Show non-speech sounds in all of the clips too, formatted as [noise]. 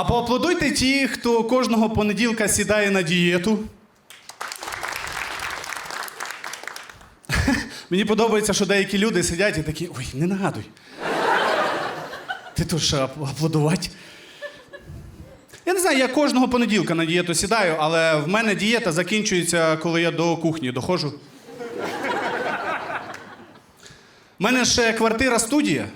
А поаплодуйте ті, хто кожного понеділка сідає на дієту. [laughs] Мені подобається, що деякі люди сидять і такі, ой, не нагадуй. Ти то що, аплодувати? Я не знаю, я кожного понеділка на дієту сідаю, але в мене дієта закінчується, коли я до кухні доходжу. У мене ще квартира студія.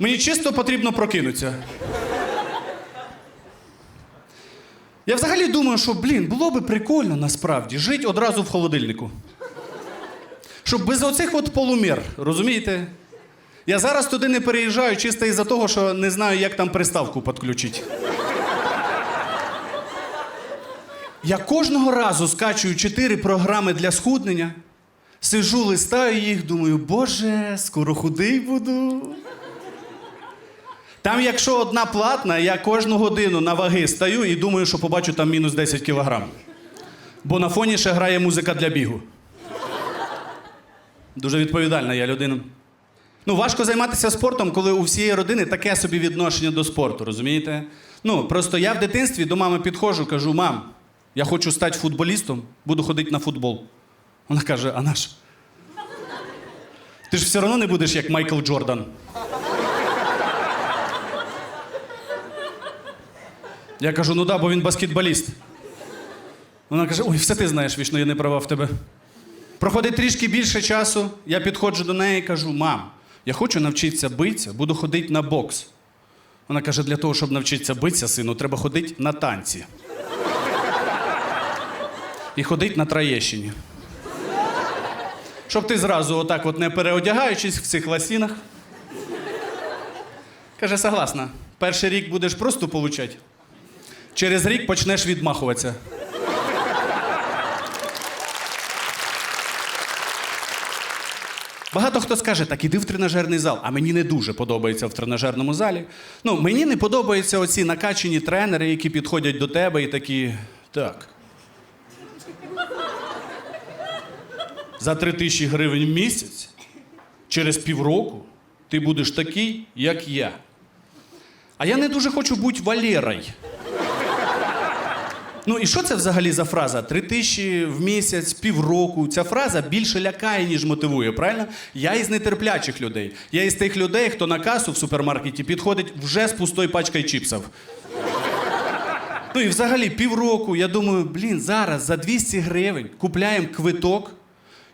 Мені чисто потрібно прокинутися. Я взагалі думаю, що, блін, було би прикольно насправді жити одразу в холодильнику. Щоб без оцих от полумір, розумієте? Я зараз туди не переїжджаю чисто із-за того, що не знаю, як там приставку підключити. Я кожного разу скачую чотири програми для схуднення, сижу, листаю їх, думаю, боже, скоро худий буду. Там, якщо одна платна, я кожну годину на ваги стаю і думаю, що побачу там мінус 10 кілограм. Бо на фоні ще грає музика для бігу. Дуже відповідальна я людина. Ну, важко займатися спортом, коли у всієї родини таке собі відношення до спорту, розумієте? Ну, просто я в дитинстві до мами підходжу, кажу: мам, я хочу стати футболістом, буду ходити на футбол. Вона каже: а наш? Ти ж все одно не будеш як Майкл Джордан. Я кажу, ну да, бо він баскетболіст. Вона каже: ой, все ти знаєш, вічно, я не права в тебе. Проходить трішки більше часу, я підходжу до неї і кажу: мам, я хочу навчитися битися, буду ходити на бокс. Вона каже: для того, щоб навчитися битися, сину, треба ходити на танці. І ходити на Троєщині. Щоб ти зразу, отак, от не переодягаючись в цих ласінах. Каже, согласна. Перший рік будеш просто получати. Через рік почнеш відмахуватися. Багато хто скаже, так іди в тренажерний зал, а мені не дуже подобається в тренажерному залі. Ну, мені не подобаються оці накачані тренери, які підходять до тебе і такі. Так. За три тисячі гривень в місяць через півроку ти будеш такий, як я. А я не дуже хочу бути Валерой. Ну і що це взагалі за фраза? Три тисячі в місяць, півроку. Ця фраза більше лякає, ніж мотивує, правильно? Я із нетерплячих людей. Я із тих людей, хто на касу в супермаркеті підходить вже з пустою пачкою чіпсів. Ну і взагалі півроку, я думаю, блін, зараз за 200 гривень купляємо квиток,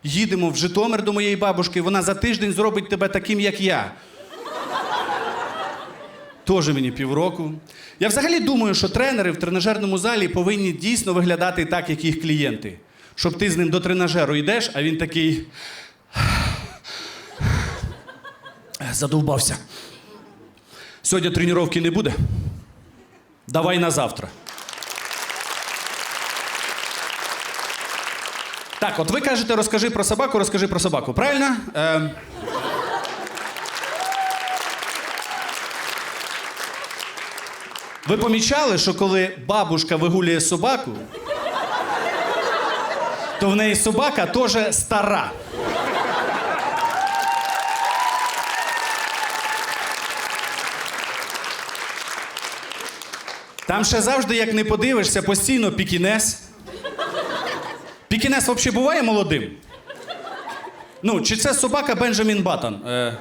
їдемо в Житомир до моєї бабушки, вона за тиждень зробить тебе таким, як я. Тоже мені півроку. Я взагалі думаю, що тренери в тренажерному залі повинні дійсно виглядати так, як їх клієнти. Щоб ти з ним до тренажеру йдеш, а він такий. [sighs] Задовбався. Сьогодні тренування не буде. Давай на завтра. Так, от ви кажете, розкажи про собаку, розкажи про собаку. Правильно? Е... Ви помічали, що коли бабушка вигулює собаку, то в неї собака теж стара. Там ще завжди, як не подивишся, постійно пікінес. Пікінес взагалі буває молодим? Ну, чи це собака Бенджамін Баттон? Е...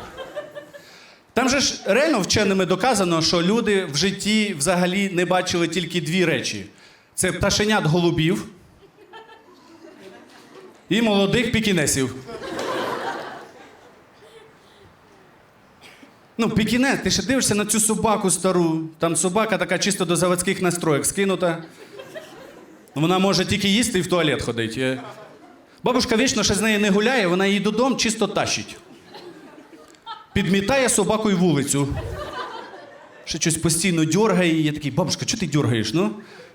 Там же ж реально вченими доказано, що люди в житті взагалі не бачили тільки дві речі: це пташенят голубів і молодих пікінесів. Ну, пікінес, ти ще дивишся на цю собаку стару. Там собака така чисто до заводських настроєк скинута. Вона може тільки їсти і в туалет ходить. Е, Бабушка вічно ще з нею не гуляє, вона її додому чисто тащить. Підмітає собакою вулицю. Ще щось постійно дьоргає її. Я такий, бабушка, чого ти дьоргаєш? Ну?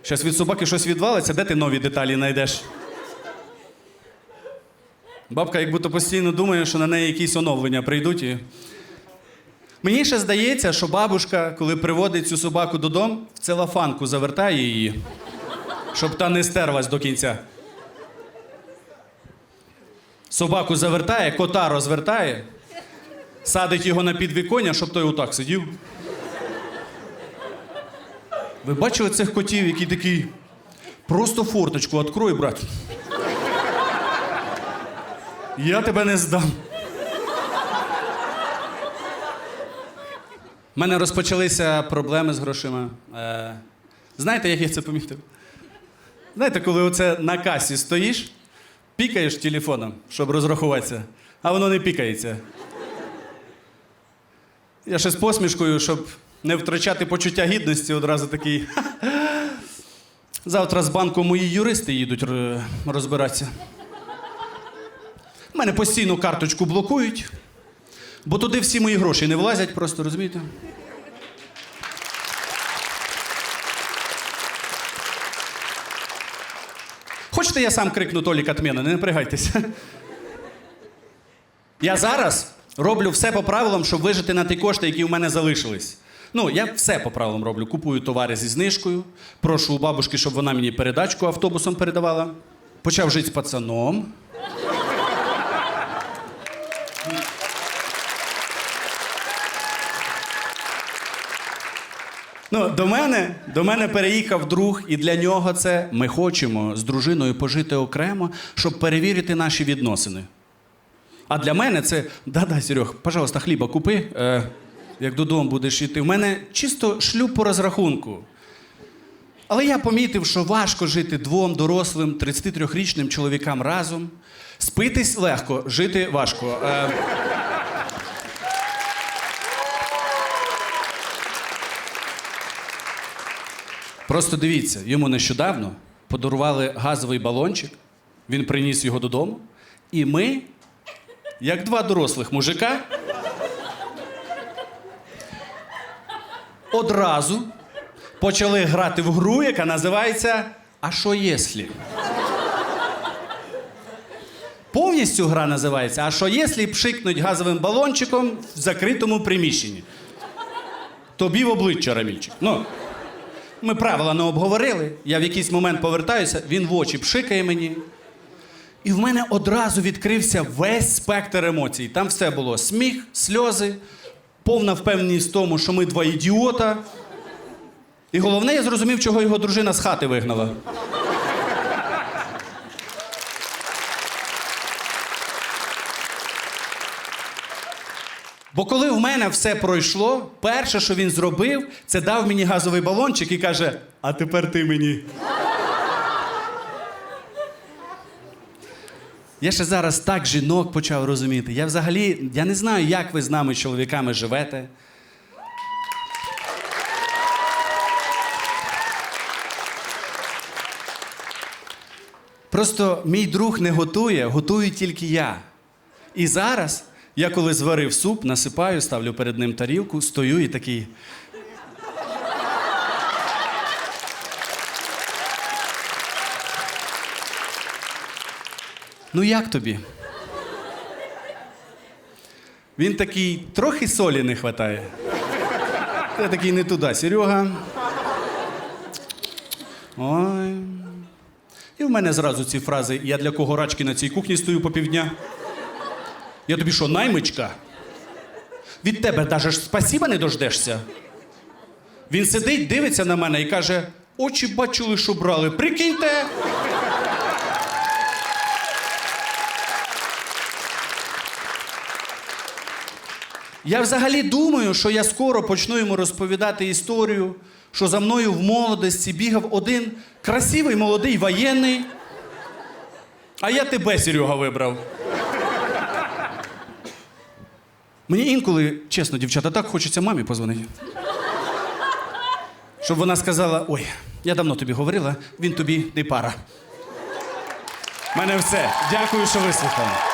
Зараз від собаки щось відвалиться, де ти нові деталі знайдеш? Бабка як будто постійно думає, що на неї якісь оновлення прийдуть. І... Мені ще здається, що бабушка, коли приводить цю собаку додому, в целофанку завертає її, щоб та не стерлась до кінця. Собаку завертає, кота розвертає. Садить його на підвіконня, щоб той отак сидів. Ви бачили цих котів, які такі. Просто форточку відкрой, брат. Я тебе не здам. У мене розпочалися проблеми з грошима. Е, знаєте, як я це помітив? Знаєте, коли оце на касі стоїш, пікаєш телефоном, щоб розрахуватися, а воно не пікається. Я ще з посмішкою, щоб не втрачати почуття гідності, одразу такий. Завтра з банку мої юристи їдуть розбиратися. Мене постійно карточку блокують, бо туди всі мої гроші не влазять, просто розумієте? Хочете, я сам крикну Толік Атмена, не напрягайтеся. Я зараз роблю все по правилам, щоб вижити на ті кошти, які в мене залишились. Ну, я все по правилам роблю. Купую товари зі знижкою, прошу у бабушки, щоб вона мені передачку автобусом передавала. Почав жити з пацаном. Ну, до мене, до мене переїхав друг, і для нього це ми хочемо з дружиною пожити окремо, щоб перевірити наші відносини. А для мене це да-да, Серег, пожалуйста, хліба купи, е, як додому будеш йти. У мене чисто шлюб по розрахунку. Але я помітив, що важко жити двом дорослим 33-річним чоловікам разом. Спитись легко, жити важко. Е, Просто дивіться, йому нещодавно подарували газовий балончик, він приніс його додому, і ми, як два дорослих мужика, одразу почали грати в гру, яка називається А що єслі? Повністю гра називається А що єслі пшикнуть газовим балончиком в закритому приміщенні? Тобі в обличчя рамільчик. Ну. Ми правила не обговорили. Я в якийсь момент повертаюся, він в очі пшикає мені. І в мене одразу відкрився весь спектр емоцій. Там все було: сміх, сльози, повна впевненість в тому, що ми два ідіота. І головне, я зрозумів, чого його дружина з хати вигнала. Бо коли в мене все пройшло, перше, що він зробив, це дав мені газовий балончик і каже: А тепер ти мені. Я ще зараз так жінок почав розуміти. Я взагалі я не знаю, як ви з нами, чоловіками, живете. Просто мій друг не готує, готую тільки я. І зараз я коли зварив суп, насипаю, ставлю перед ним тарілку, стою і такий. Ну як тобі? Він такий, трохи солі не вистачає. Я такий не туди, Серега. Ой. І в мене зразу ці фрази я для кого рачки на цій кухні стою по півдня. Я тобі що, наймичка? Від тебе даже спасіба не дождешся. Він сидить, дивиться на мене і каже: очі бачили, що брали. Прикиньте. Я взагалі думаю, що я скоро почну йому розповідати історію, що за мною в молодості бігав один красивий молодий воєнний. А я тебе, Серега, вибрав. Мені інколи, чесно, дівчата, так хочеться мамі позвонити. Щоб вона сказала: ой, я давно тобі говорила, він тобі не пара. У мене все. Дякую, що вислухали.